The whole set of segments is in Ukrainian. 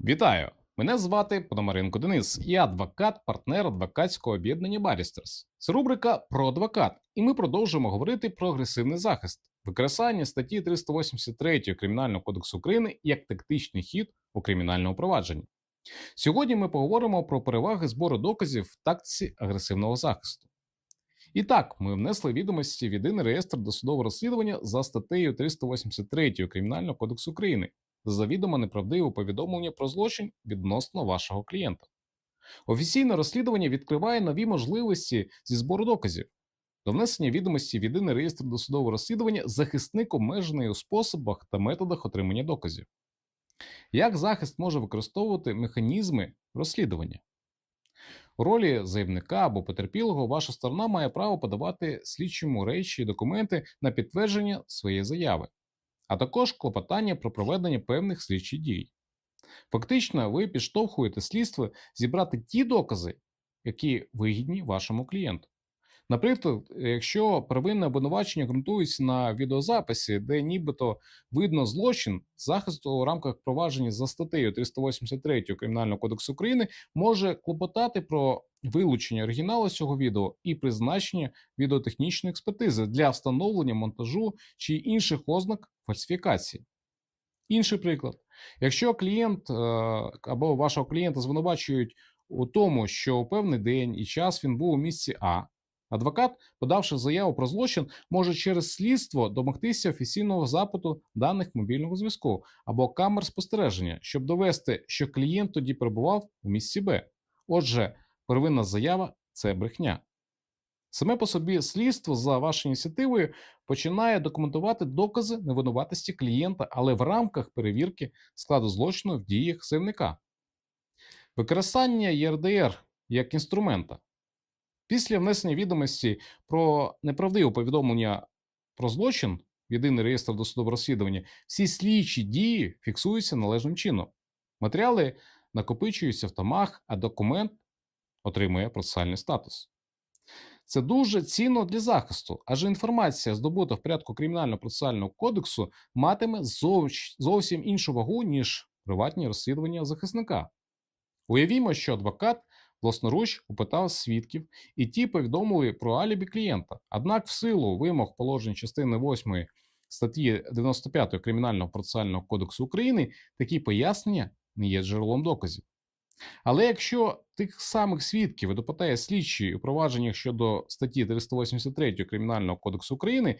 Вітаю! Мене звати Пономаренко Денис. Я адвокат, партнер адвокатського об'єднання Барістерс. Це рубрика про адвокат, і ми продовжуємо говорити про агресивний захист, використання статті 383 Кримінального кодексу України як тактичний хід у кримінальному провадженні. Сьогодні ми поговоримо про переваги збору доказів в тактиці агресивного захисту. І так, ми внесли відомості в єдиний реєстр досудового розслідування за статтею 383 Кримінального кодексу України завідомо неправдиве повідомлення про злочин відносно вашого клієнта. Офіційне розслідування відкриває нові можливості зі збору доказів. До внесення відомості в єдиний реєстр досудового розслідування захисник обмежений у способах та методах отримання доказів. Як захист може використовувати механізми розслідування? У ролі заявника або потерпілого ваша сторона має право подавати слідчому речі і документи на підтвердження своєї заяви, а також клопотання про проведення певних слідчих дій. Фактично, ви підштовхуєте слідство зібрати ті докази, які вигідні вашому клієнту. Наприклад, якщо первинне обвинувачення ґрунтується на відеозаписі, де нібито видно злочин, захист у рамках провадження за статтею 383 Кримінального кодексу України може клопотати про вилучення оригіналу цього відео і призначення відеотехнічної експертизи для встановлення монтажу чи інших ознак фальсифікації. Інший приклад: якщо клієнт е, або вашого клієнта звинувачують у тому, що у певний день і час він був у місці А, адвокат, подавши заяву про злочин, може через слідство домогтися офіційного запиту даних мобільного зв'язку або камер спостереження, щоб довести, що клієнт тоді перебував у місці Б. Отже, первинна заява це брехня. Саме по собі слідство за вашою ініціативою починає документувати докази невинуватості клієнта, але в рамках перевірки складу злочину в діях заявника. Використання ЄРДР як інструмента. Після внесення відомості про неправдиве повідомлення про злочин в єдиний реєстр досудового розслідування, всі слідчі дії фіксуються належним чином. Матеріали накопичуються в томах, а документ отримує процесуальний статус. Це дуже цінно для захисту, адже інформація, здобута в порядку кримінального процесуального кодексу, матиме зовсім іншу вагу, ніж приватні розслідування захисника. Уявімо, що адвокат власноруч опитав свідків, і ті повідомили про алібі клієнта. Однак, в силу вимог положень частини 8 статті 95 Кримінального процесуального кодексу України такі пояснення не є джерелом доказів. Але якщо тих самих свідків допитає слідчий у провадженнях щодо статті 383 Кримінального кодексу України,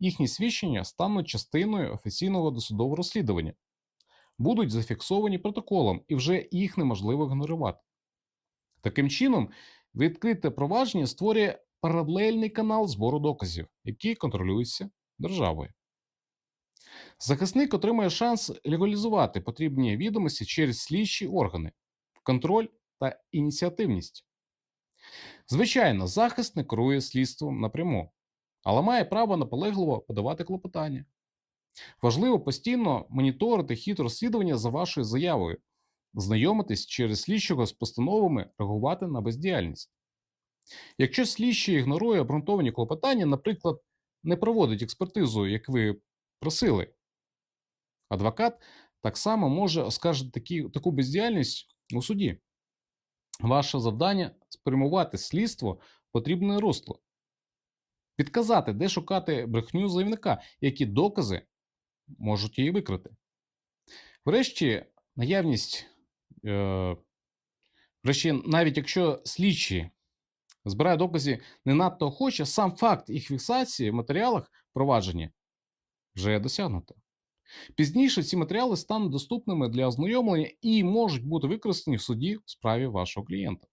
їхні свідчення стануть частиною офіційного досудового розслідування, будуть зафіксовані протоколом, і вже їх неможливо ігнорувати. Таким чином, відкрите провадження створює паралельний канал збору доказів, який контролюється державою. Захисник отримує шанс легалізувати потрібні відомості через слідчі органи, контроль та ініціативність. Звичайно, захист не керує слідством напряму, але має право наполегливо подавати клопотання. Важливо постійно моніторити хід розслідування за вашою заявою, знайомитись через слідчого з постановами, реагувати на бездіяльність. Якщо слідчий ігнорує обґрунтовані клопотання, наприклад, не проводить експертизу, як ви просили, адвокат так само може оскаржити такі, таку бездіяльність у суді. Ваше завдання спрямувати слідство в потрібне русло, підказати, де шукати брехню заявника, які докази можуть її викрити. Врешті, наявність, врешті, навіть якщо слідчі збирає докази не надто охоче, сам факт їх фіксації в матеріалах провадження вже досягнуто. Пізніше ці матеріали стануть доступними для ознайомлення і можуть бути використані в суді в справі вашого клієнта.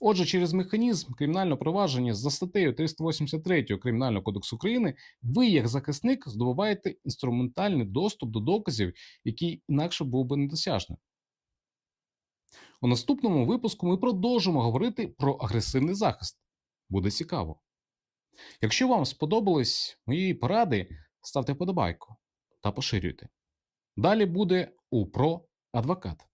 Отже, через механізм кримінального провадження за статтею 383 Кримінального кодексу України ви, як захисник, здобуваєте інструментальний доступ до доказів, який інакше був би недосяжним. У наступному випуску ми продовжимо говорити про агресивний захист. Буде цікаво. Якщо вам сподобались мої поради, ставте вподобайку та поширюйте. Далі буде у про адвокат.